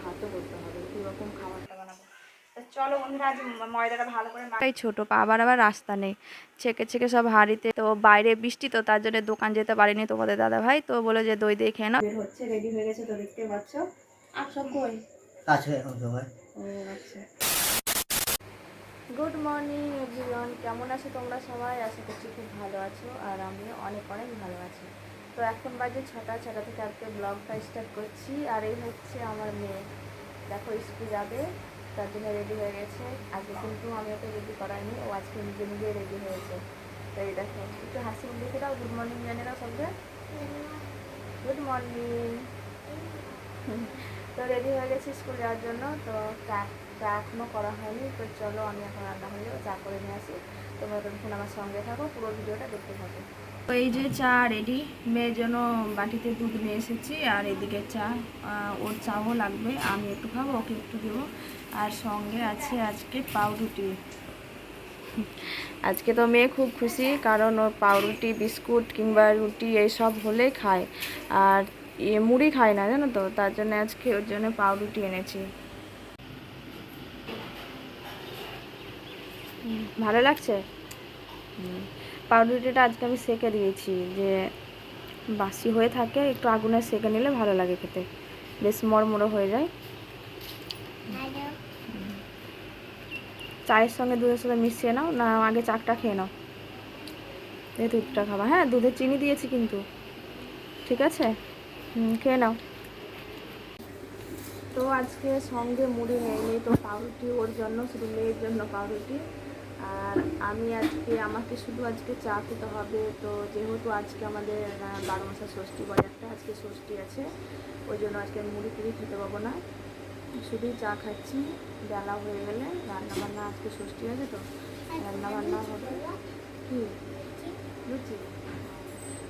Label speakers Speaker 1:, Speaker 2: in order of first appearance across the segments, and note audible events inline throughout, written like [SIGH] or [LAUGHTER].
Speaker 1: ভাতও করতে হবে কীরকম খাবারটা বানাবো। চলো বন্ধুরা আজ ময়দাটা ভালো করে মাখাই ছোটো পা আবার আবার রাস্তা নেই। ছেকে ছেকে সব হাঁড়িতে তো বাইরে বৃষ্টি তো তার জন্য দোকান যেতে পারিনি তোমাদের দাদা ভাই তো বলে যে দই দিয়ে খেয়ে নাও। হচ্ছে রেডি হয়ে গেছে তো দেখতে পাচ্ছ। আর সব কই?
Speaker 2: কাছে এখন সবাই।
Speaker 1: ও আচ্ছা। গুড মর্নিং এভরিওয়ান কেমন আছো তোমরা সবাই? আশা করছি খুব ভালো আছো আর আমিও অনেক অনেক ভালো আছি। তো এখন বাজে ছটা ছটা থেকে আজকে ব্লগটা স্টার্ট করছি। আর এই হচ্ছে আমার মেয়ে। দেখো, স্কুল যাবে, তার জন্য রেডি হয়ে গেছে। আজকে কিন্তু আমি ওকে রেডি করাইনি, ও আজকে নিজে নিজে রেডি হয়েছে। তো এই দেখো, একটু হাসি দেখে দাও। গুড মর্নিং জানে দাও সবকে গুড মর্নিং তো রেডি হয়ে গেছি স্কুল যাওয়ার জন্য। তো চা চা এখনও করা হয়নি। তো চলো, আমি এখন রান্না হয়ে যাব, চা করে নিয়ে আসি। তোমরা তখন আমার সঙ্গে থাকো, পুরো ভিডিওটা দেখতে থাকো। এই যে চা রেডি মেয়ের জন্য বাটিতে দুধ নিয়ে এসেছি আর এদিকে চা ওর চাও লাগবে আমি একটু খাব ওকে একটু দেবো। আর সঙ্গে আছে আজকে পাউরুটি। আজকে তো মেয়ে খুব খুশি কারণ ওর পাউরুটি বিস্কুট কিংবা রুটি এইসব হলেই খায়। আর ইয়ে মুড়ি খায় না জানো তো? তার জন্য আজকে ওর জন্য পাউরুটি এনেছি। ভালো লাগছে? হুম, পাউরুটিটা আজকে আমি সেকে দিয়েছি, যে বাসি হয়ে থাকে, একটু আগুনে সেকে নিলে ভালো লাগে খেতে। বেশ মরমরো হয়ে যায়। চায়ের সঙ্গে দুধের সাথে মিশিয়ে নাও, না আগে চাকটা খেয়ে নাও। এই দুধটা খাবা। হ্যাঁ দুধে চিনি দিয়েছি কিন্তু। ঠিক আছে? খেয়ে নাও। তো আজকে সঙ্গে মুড়ি নেয়নি, তো পাউরুটি ওর জন্য, শুধু মেয়ের জন্য পাউরুটি। আর আমি আজকে আমাকে শুধু আজকে চা খেতে হবে। তো যেহেতু আজকে আমাদের বারো মাসের ষষ্ঠী বাজারটা আজকে ষষ্ঠী আছে ওই জন্য আজকে আমি মুড়ি টুড়ি খেতে পাবো না। শুধুই চা খাচ্ছি বেলা হয়ে গেলে রান্না বান্না আজকে ষষ্ঠী আছে তো রান্না বান্না হবে কি? লুচি।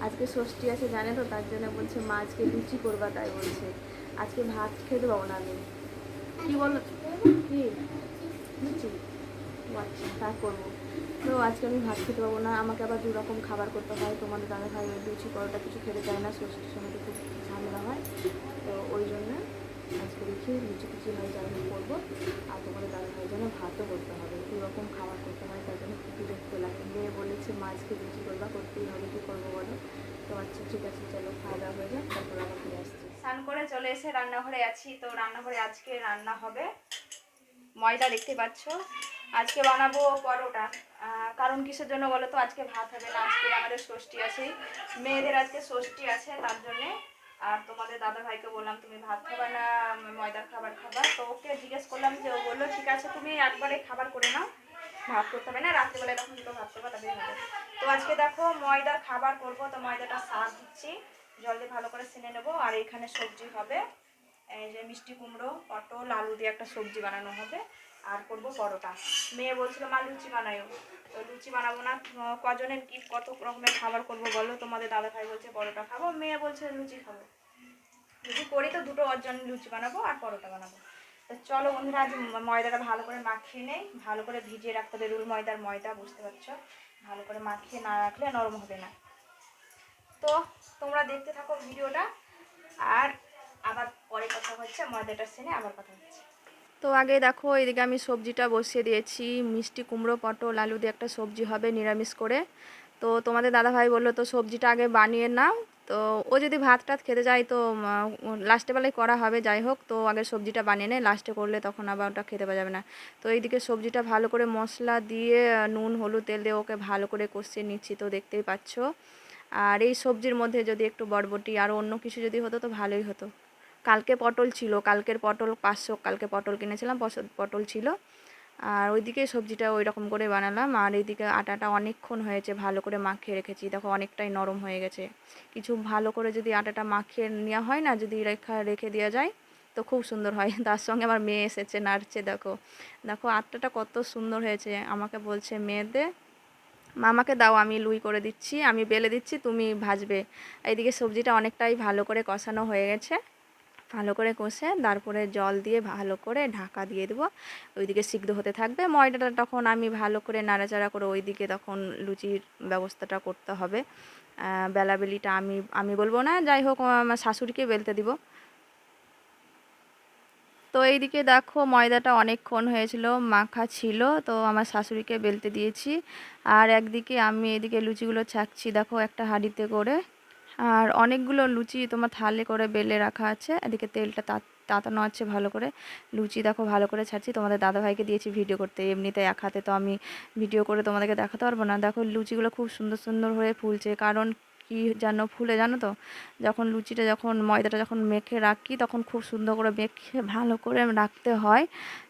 Speaker 1: আজকে ষষ্ঠী আছে জানে তো তার জন্য বলছে মা আজকে লুচি করবা তাই বলছে। আজকে ভাত খেতে পাবো না আমি। কি বলো? কি? লুচি। তা করব। তো আজকে আমি ভাত খেতে পাবো না, আমাকে আবার দু রকম খাবার করতে হয়। তোমাদের দাদা ভাই লুচি, পরোটা কিছু খেতে চায় না ষষ্ঠীর সময় খুব ঝামেলা হয়। তো ওই জন্য আজকে দেখি লুচি টুচি হয় হোক করব। আর তোমাদের দাদা ভাই জন্য ভাতও করতে হবে। দু রকম খাবার করতে হয়, তার জন্য খুব বিরক্ত লাগে। মেয়ে বলেছে মা আজকে লুচি করবা, করতেই হবে, কী করব বলো? তো আচ্ছা ঠিক আছে, চলো, খাওয়া দাওয়া হয়ে যাক, তারপর আবার ফিরে আসছি। স্নান করে চলে এসে রান্নাঘরে আছি। তো রান্নাঘরে আজকে রান্না হবে ময়দা, দেখতে পাচ্ছ? আজকে বানাবো পরোটা। কারণ কিসের জন্য বলো তো? আজকে ভাত হবে না, আজকে আমাদের ষষ্ঠী আছে। মেয়েদের আজকে ষষ্ঠী আছে, তার জন্যে। আর তোমাদের দাদা ভাইকে বললাম, তুমি ভাত খাবা না, ময়দার খাবার খাবা? তো ওকে জিজ্ঞেস করলাম যে, ও বলল, ঠিক আছে, তুমি একবারে খাবার করে নাও। ভাত করতে হবে না, রাত্রিবেলায় তখন দুটো ভাত করব তবেই হবে। তো আজকে দেখো, ময়দার খাবার করব, তো ময়দাটা সার দিচ্ছি। জল দিয়ে ভালো করে সিনে নেব। আর এখানে সবজি হবে। এই যে মিষ্টি কুমড়ো, পটল, আলু দিয়ে একটা সবজি বানানো হবে। আর করব পরোটা। মেয়ে বলছিল, মা, লুচি বানাইও। তো লুচি বানাবো না কজনের কি, কত রকমের খাবার করব বলো? তোমাদের দাদা ভাই বলছে, পরোটা খাব। মেয়ে বলছে, লুচি খাব। লুচি করি তো, দুটো ওর জন্য লুচি বানাবো আর পরোটা বানাবো। তো চলো বন্ধুরা, আজ ময়দাটা ভালো করে মাখিয়ে নেই। ভালো করে ভিজিয়ে রাখতে হবে। রুল ময়দার ময়দা, বুঝতে পারছ? ভালো করে মাখিয়ে না রাখলে নরম হবে না। তো তোমরা দেখতে থাকো ভিডিওটা। আর আবার পরে কথা হচ্ছে, ময়দাটা সেনে আবার কথা হচ্ছে। তো আগে দেখো, এদিকে আমি সবজিটা বসিয়ে দিয়েছি। মিষ্টি কুমড়ো, পটল, আলু দিয়ে একটা সবজি হবে নিরামিষ করে। তো তোমাদের দাদাভাই বলল, তো সবজিটা আগে বানিয়ে নাও। তো ও যদি ভাত টাত খেতে যায়, তো লাস্টে বেলায় করা হবে, যাই হোক। তো আগে সবজিটা বানিয়ে নেয় লাস্টে করলে তখন আবার ওটা খেতে পাওয়া যাবে না। তো এইদিকে সবজিটা ভালো করে মশলা দিয়ে নুন, হলুদ, তেল দিয়ে ওকে ভালো করে কষিয়ে নিচ্ছি, তো দেখতেই পাচ্ছ। আর এই সবজির মধ্যে যদি একটু বরবটি, আর অন্য কিছু যদি হতো, তো ভালোই হতো। কালকে পটল ছিল, কালকের পটল পাঁচশো, কালকে পটল কিনেছিলাম পটল ছিল। আর ওইদিকে সবজিটা ওই রকম করে বানালাম, আর এইদিকে আটাটা অনেকক্ষণ হয়েছে, ভালো করে মাখিয়ে রেখেছি। দেখো অনেকটাই নরম হয়ে গেছে। কিছু ভালো করে যদি আটাটা মাখিয়ে নেওয়া হয় না, যদি রেখা, রেখে দেওয়া যায়, তো খুব সুন্দর হয়। তার সঙ্গে আমার মেয়ে এসেছে, নাড়ছে, দেখো। দেখো আটাটা কত সুন্দর হয়েছে। আমাকে বলছে মেয়েদের মামাকে দাও, আমি লুই করে দিচ্ছি, আমি বেলে দিচ্ছি, তুমি ভাজবে। এইদিকে সবজিটা অনেকটাই ভালো করে কষানো হয়ে গেছে। ভালো করে কষে তারপরে জল দিয়ে ভালো করে ঢাকা দিয়ে দেবো। ওইদিকে সিদ্ধ হতে থাকবে। ময়দাটা তখন আমি ভালো করে নাড়াচাড়া করে ওইদিকে তখন লুচির ব্যবস্থাটা করতে হবে। বেলাবেলিটা আমি আমি বলব না, যাই হোক আমার শাশুড়িকে বেলতে দিব। তো এইদিকে দেখো ময়দাটা অনেকক্ষণ হয়েছিল, মাখা ছিল, তো আমার শাশুড়িকে বেলতে দিয়েছি। আর একদিকে আমি এদিকে লুচিগুলো ছাকছি, দেখো একটা হাঁড়িতে করে। আর অনেকগুলো লুচি তোমার থালে করে বেলে রাখা আছে। এদিকে তেলটা তা, তাতানো আছে ভালো করে। লুচি দেখো ভালো করে ছাড়ছি। তোমাদের দাদাভাইকে দিয়েছি ভিডিও করতে। এমনিতে এক হাতে তো আমি ভিডিও করে তোমাদেরকে দেখাতে পারব না। দেখো লুচিগুলো খুব সুন্দর সুন্দর হয়ে ফুলছে। কারণ কি যেন ফুলে, জানো তো? যখন লুচিটা যখন, ময়দাটা যখন মেখে রাখি, তখন খুব সুন্দর করে মেখে ভালো করে রাখতে হয়।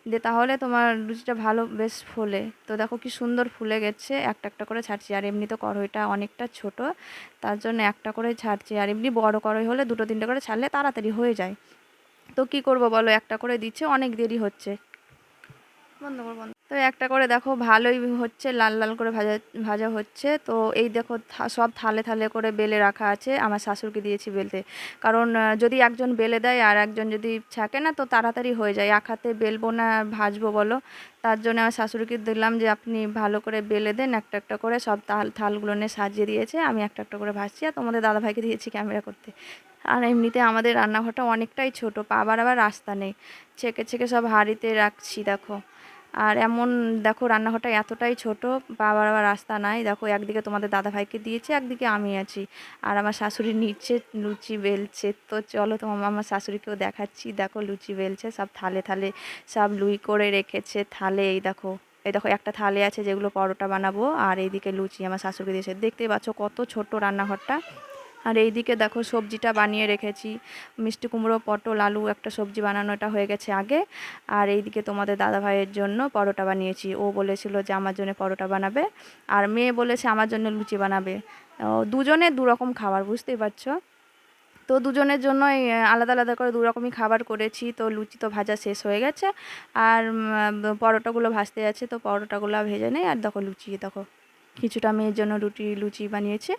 Speaker 1: দিয়ে তাহলে তোমার লুচিটা ভালো বেশ ফোলে। তো দেখো কি সুন্দর ফুলে গেছে, একটা একটা করে ছাড়ছি। আর এমনি তো কড়াইটা অনেকটা ছোট, তার জন্য একটা করে ছাড়ছি। আর এমনি বড় কড়াই হলে দুটো তিনটে করে ছাড়লে তাড়াতাড়ি হয়ে যায়। তো কি করব বলো, একটা করে দিচ্ছে, অনেক দেরি হচ্ছে। বন্ধ কর। তো একটা করে দেখো ভালোই হচ্ছে, লাল লাল করে ভাজা ভাজা হচ্ছে। তো এই দেখো সব থালে থালে করে বেলে রাখা আছে। আমার শাশুড়কে দিয়েছি বেলতে। কারণ যদি একজন বেলে দেয় আর একজন যদি ছাকে না, তো তাড়াতাড়ি হয়ে যায়। এক হাতে বেলবো না, ভাজবো বলো। তার জন্য আমার শাশুড়িকে দিলাম যে, আপনি ভালো করে বেলে দেন, একটা একটা করে সব তাল, থালগুলো নিয়ে সাজিয়ে দিয়েছে। আমি একটা একটা করে ভাজছি আর তোমাদের দাদাভাইকে দিয়েছি ক্যামেরা করতে। আর এমনিতে আমাদের রান্নাঘরটা অনেকটাই ছোট, পাবার আবার রাস্তা নেই। ছেঁকে ছেঁকে সব হাঁড়িতে রাখছি, দেখো। আর এমন দেখো রান্নাঘরটা এতটাই ছোট, বাবার আবার রাস্তা নাই। দেখো একদিকে তোমাদের দাদা ভাইকে দিয়েছে, একদিকে আমি আছি। আর আমার শাশুড়ি নিচ্ছে লুচি বেলছে। তো চলো তোমার আমার শাশুড়িকেও দেখাচ্ছি। দেখো লুচি বেলছে, সব থালে থালে সব লুই করে রেখেছে। থালে এই দেখো এই দেখো একটা থালে আছে যেগুলো পরোটা বানাবো। আর এইদিকে লুচি আমার শাশুড়িকে দিয়েছে। দেখতেই পাচ্ছ কত ছোট রান্নাঘরটা। আর এইদিকে দেখো সবজিটা বানিয়ে রেখেছি। মিষ্টি কুমড়ো পটল আলু একটা সবজি বানানোটা হয়ে গেছে আগে। আর এই দিকে তোমাদের দাদা ভাইয়ের জন্য পরোটা বানিয়েছি। ও বলেছিল যে আমার জন্য পরোটা বানাবে আর মেয়ে বলেছে আমার জন্য লুচি বানাবে। দুজনে দু রকম খাবার বুঝতেই পারছ? তো দুজনের জন্যই আহ, আলাদা আলাদা করে দু রকমই খাবার করেছি। তো লুচি তো ভাজা শেষ হয়ে গেছে। আর পরোটাগুলো ভাজতে আছে তো পরোটাগুলো ভেজে নেই। আর দেখো লুচি দেখো। কিছুটা মেয়ের জন্য রুটি, লুচি বানিয়েছে।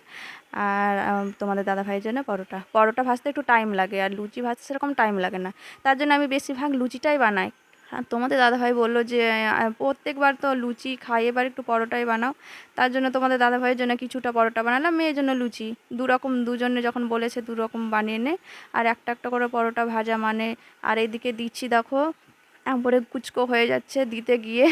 Speaker 1: আর তোমাদের দাদা ভাইয়ের জন্য পরোটা। পরোটা ভাজতে একটু টাইম লাগে, আর লুচি ভাজতে সেরকম টাইম লাগে না। তার জন্য আমি বেশিরভাগ লুচিটাই বানাই। আর তোমাদের দাদাভাই বলল যে প্রত্যেকবার তো লুচি খাই, এবার একটু পরোটাই বানাও। তার জন্য তোমাদের দাদাভাইয়ের জন্য কিছুটা পরোটা বানালাম, মেয়ের জন্য লুচি। দু রকম দুজনে যখন বলেছে দু রকম বানিয়ে নে। আর একটা একটা করে পরোটা ভাজা মানে। আর এইদিকে দিচ্ছি দেখো একবারে কুচকো হয়ে যাচ্ছে দিতে গিয়ে।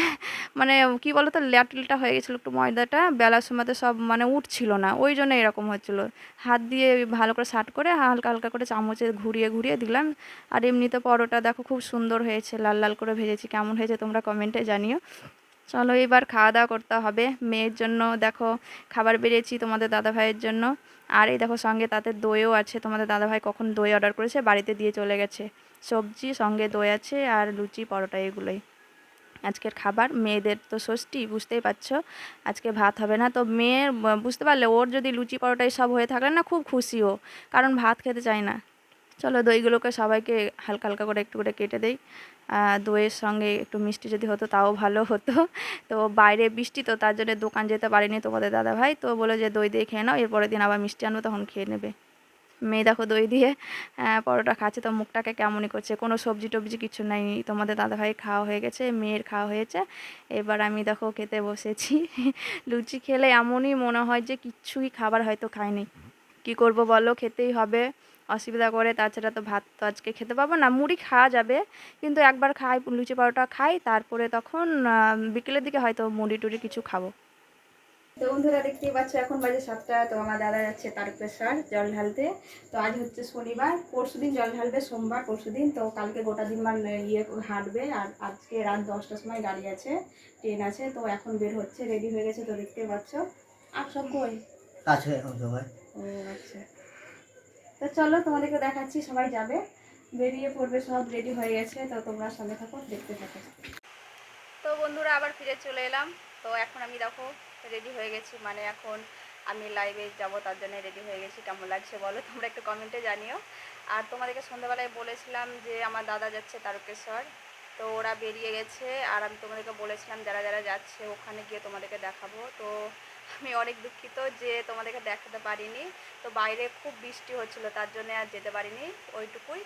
Speaker 1: মানে কি বলতো, ল্যাটলটা হয়ে গেছিল একটু ময়দাটা বেলার সময়তে সব মানে উঠছিল না, ওই জন্য এরকম হচ্ছিল। হাত দিয়ে ভালো করে সাট করে হালকা হালকা করে চামচে ঘুরিয়ে ঘুরিয়ে দিলাম। আর এমনিতে পরোটা দেখো খুব সুন্দর হয়েছে, লাল লাল করে ভেজেছি, কেমন হয়েছে তোমরা কমেন্টে জানিও। চলো এবার খাওয়া দাওয়া করতে হবে, মেয়ের জন্য দেখো খাবার বেরিয়েছি তোমাদের দাদা ভাইয়ের জন্য। আর এই দেখো সঙ্গে তাতে দইও আছে, তোমাদের দাদা ভাই কখন দই অর্ডার করেছে, বাড়িতে দিয়ে চলে গেছে। সবজি সঙ্গে দই আছে আর লুচি, পরোটা এগুলোই। আজকের খাবার, মেয়েদের তো ষষ্ঠী, বুঝতেই পারছ? আজকে ভাত হবে না, তো মেয়ের বুঝতে পারলে ওর যদি লুচি পরোটা সব হয়ে থাকলে না খুব খুশি ও, কারণ ভাত খেতে চায় না। চলো দইগুলোকে সবাইকে হালকা হালকা করে একটু করে কেটে দেই। দইয়ের সঙ্গে একটু মিষ্টি যদি হতো তাও ভালো হতো। তো বাইরে বৃষ্টি তো তার জন্য দোকান যেতে পারিনি তোমাদের দাদা ভাই তো বলে যে দই দিয়ে খেয়ে নাও, এরপরের দিন আবার মিষ্টি আনব, তখন খেয়ে নেবে। মেয়ে দেখো দই দিয়ে পরোটা খাচ্ছে, তো মুখটাকে কেমনই করছে? কোনো সবজি টবজি কিছু নাই, তোমাদের দাদাভাই খাওয়া হয়ে গেছে, মেয়ের খাওয়া হয়েছে। এবার আমি দেখো খেতে বসেছি। [LAUGHS] লুচি খেলে এমনই মনে হয় যে কিচ্ছুই খাবার হয়তো খায়নি। কি করব বলো? খেতেই হবে। অসুবিধা করে তাছাড়া তো ভাত তো আজকে খেতে পাবো না। মুড়ি খাওয়া যাবে, কিন্তু একবার খাই, লুচি, পরোটা খাই, তারপরে তখন বিকেলের দিকে হয়তো মুড়ি টুড়ি কিছু খাব। তো বন্ধুরা দেখতেই পাচ্ছ এখন বাজে সাতটা তো আমার দাদা যাচ্ছে তারকেশ্বর জল ঢালতে। তো আজ হচ্ছে শনিবার পরশু দিন জল ঢালবে সোমবার পরশু দিন। তো কালকে গোটা দিন মান ইয়ে হাঁটবে আর আজকে রাত দশটার সময় গাড়ি আছে ট্রেন আছে তো এখন বের হচ্ছে রেডি হয়ে গেছে তো দেখতে পাচ্ছ। আর সব কই?
Speaker 2: এখন সবাই।
Speaker 1: ও আচ্ছা। তো চলো তোমাদেরকে দেখাচ্ছি সবাই যাবে। বেরিয়ে পড়বে সব রেডি হয়ে গেছে তো তোমরা সঙ্গে থাকো দেখতে থাকো। তো বন্ধুরা আবার ফিরে চলে এলাম। তো এখন আমি দেখো রেডি হয়ে গেছি। মানে এখন আমি লাইভে যাব, তার জন্য রেডি হয়ে গেছি। কেমন লাগছে বলো? তোমরা একটু কমেন্টে জানিও। আর তোমাদেরকে সন্ধ্যাবেলায় বলেছিলাম যে, আমার দাদা যাচ্ছে তারকেশ্বর। তো ওরা বেরিয়ে গেছে। আর আমি তোমাদেরকে বলেছিলাম, যারা যারা যাচ্ছে, ওখানে গিয়ে তোমাদেরকে দেখাবো। তো আমি অনেক দুঃখিত যে তোমাদেরকে দেখাতে পারিনি। তো বাইরে খুব বৃষ্টি হচ্ছিল, তার জন্য আর যেতে পারিনি। ওইটুকুই।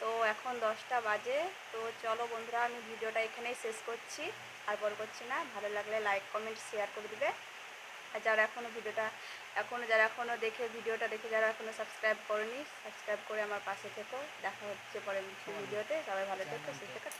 Speaker 1: তো এখন দশটা বাজে। তো চলো বন্ধুরা, আমি ভিডিওটা এখানেই শেষ করছি। আর বল করছি না, ভালো লাগলে লাইক কমেন্ট শেয়ার করে দিবে। আর যারা এখনও ভিডিওটা এখনও যারা এখনও দেখে ভিডিওটা দেখে যারা এখনও সাবস্ক্রাইব করেনি সাবস্ক্রাইব করে আমার পাশে থেকো। দেখা হচ্ছে পরে ভিডিওতে। সবাই ভালো থেকো, সুস্থ থেকো